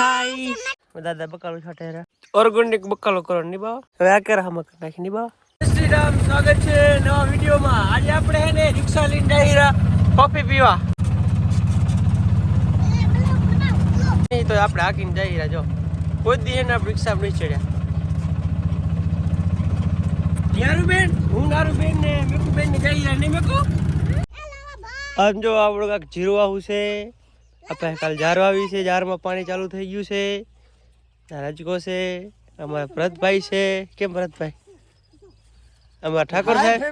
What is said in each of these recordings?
હાય દાદા બકાલો છાટે રા ઓર્ગેનિક બકાલો કરો નિભાવ હવે આ કેરા હમક નાખી નિભાવ શ્રી રામ સ્વાગત છે નવા વિડીયોમાં. આજે આપણે હે ને રિક્ષા લઈને ડાયરા કોફી પીવા. નહીં તો આપણે હાકીને જઈ રહ્યા જો. કોઈ દી એને આપણે રિક્ષા નહીં ચડ્યા. યારુબેન હું નારુબેન ને મેકુબેન ને જઈ રહ્યા. નહીં મેકુ? આમ જો આપણું કાંઈક જીરું આવું છે. આપણે કાલ જાર આવી છે જારમાં પાણી ચાલુ થઈ ગયું છે. રાજકો છે અમારા ભરતભાઈ છે. કેમ ભરતભાઈ? અમારા ઠાકોર સાહેબ.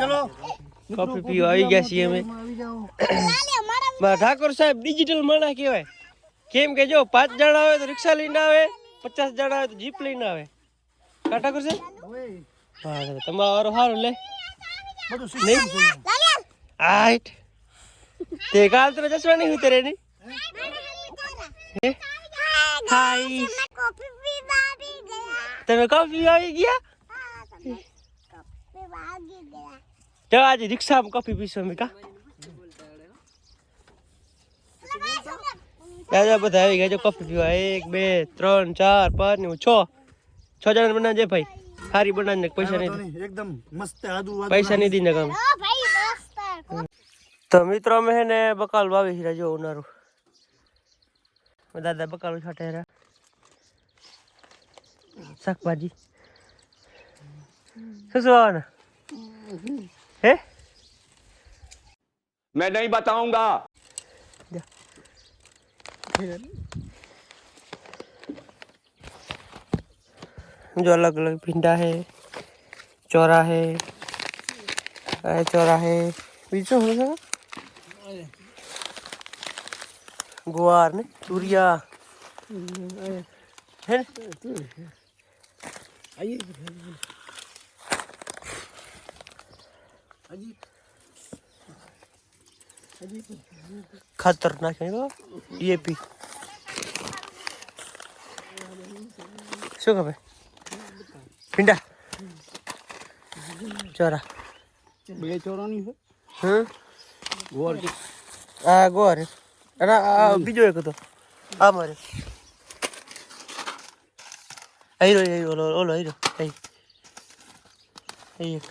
ચલો. કોફી પીવા આવી ગયા છીએ અમે. મારા ઠાકોર સાહેબ ડિજિટલ માણા કહેવાય. કેમ કે જો પાંચ જણા આવે તો રિક્ષા લઈને આવે પચાસ જણા આવે તો જીપ લઈને આવે. ઠાકોર સાહેબ? ઓય, હા તો તમારો સારું લે બધું નહીં આઈટ તે કાલ તને ચશ્મા નહીં ઉતરે ની હે હાય તમે કોફી આવી ગયા તો આજે રિક્ષામાં કોફી પીશો અમે કા દાદા બધા આવી ગયા જો કોફી પીવા એક બે ત્રણ ચાર પાંચ ને છ છ જણા બનાવજે ભાઈ સારી બનાવીને પૈસા નહીં એકદમ મસ્ત પૈસા નહીં દીને કામ. તો મિત્રો અમે હે ને બકાલ વાવી હીરા જો ઉનારું દાદા બકાલ છાટે હેરા શાકભાજી. શું શું વાવવાના હે? મેં નહીં બતાઉંગા जो अलग अलग भिंडा है चौरा है चौरा है बीचो हो जाएगा गुआर ने तुरिया। है खतरनाक है ये पी शो कब है? ખબર ભીંડા ચોરા બે ચોરાની છે હમ ગોળ આ ગોર અને આ બીજો એક હતો આ મારે હીરો હીરો ઓલો ઓલો હીરો અહીં અહીં એક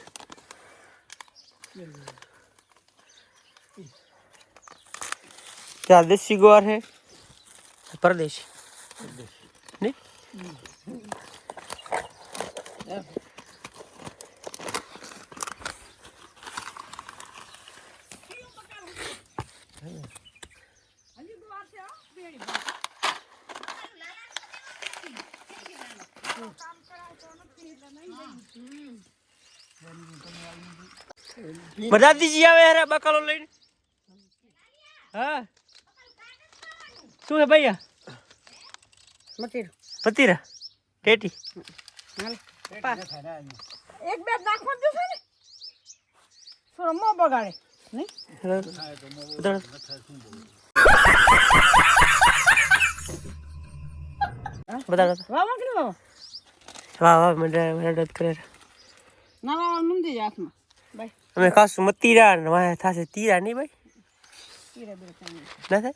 क्या देसी ग्वार है परदेशी नहीं દાદીજી આવે હે બકાલો લઈને? હા? શું હે ભૈયા? પતીરા? ટેટી એક બે નાખવા ને? બગાડે. મને કરે ના હાથમાં. ભાઈ અમે ખાસું મતીરા ને વાહ થાશે તીરા નહીં ભાઈ? તીરે ના થાય?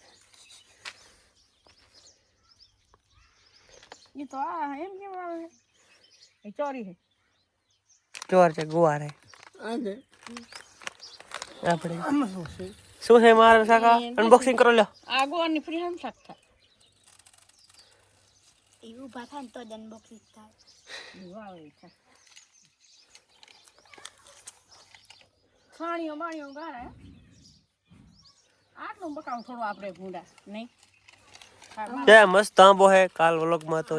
એ તો આ એમ કેમ આવે? એ ચોરી છે ચોર છે ગુવાર હે આજે આપણે આમાં શું છે શું છે મારા શાખા? અનબોક્સિંગ કરો લ્યો. આ ગોળની ફ્રી હમ શાક થાય. એવું ઊભા થાય ને તો જ અનબોક્સિંગ થાય. વાવે છે. ખાણીઓ બાણીઓ ગાળે આટલું બકાવ થોડું આપણે ભૂંડા નહીં? હા, મારે ત્યાં મસ્ત આંબો હે કાલ વ્લોગમાં તો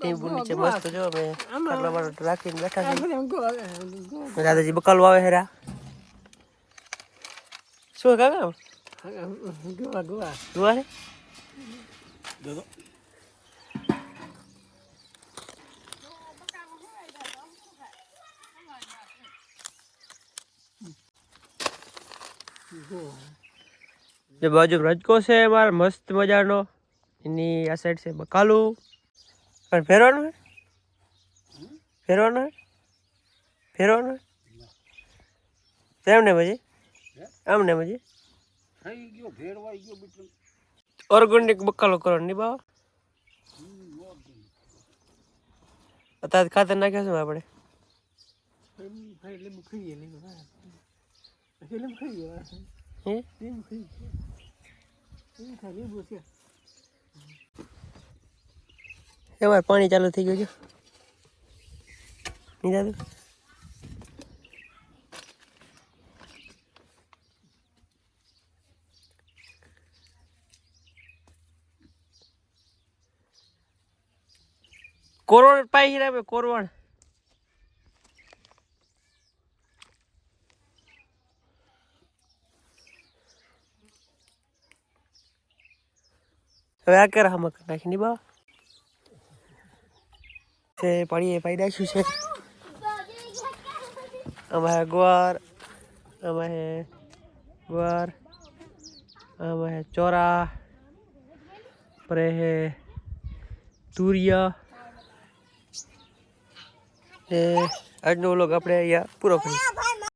ટીમ નીચે મસ્ત જો અમે આટલા માટે રાખીને બેઠા છીએ દાદાજી બકાલું આવે હેરા શું કાકા? ગુવા ગુવા. ગુવા રે દાદો જે બાજુ રજકો છે મારે મસ્ત મજાનો. એની આ સાઈડ છે બકાલું. પણ ફેરવાનું હોય ફેરવાનું હોય ફેરવાનું હે? એમને પછી? આમને મજી ઓર્ગોનિક બકાલો કરો નહીં બાવા? અત્યારે ખાતર નાખ્યો છે આપણે? ખાઈએ હે? લીંબુ ખાઈએ. લીંબુ ખાઈ લીંબુ છે. એમાં પાણી ચાલુ થઈ ગયું છે. નહીં દાદુ કોરવણ પાઈ હીરા કોરવણ. હવે આ કરે હમક નાખી ની બા છે પાણીએ પાઈ નાખ્યું છે આમાં હે ગુવાર આમાં હે ગુવાર આમાં હે ચોરા પરે હે તુરિયા એ આજનો વ્લોગ આપણે અહીંયા પૂરો કરીએ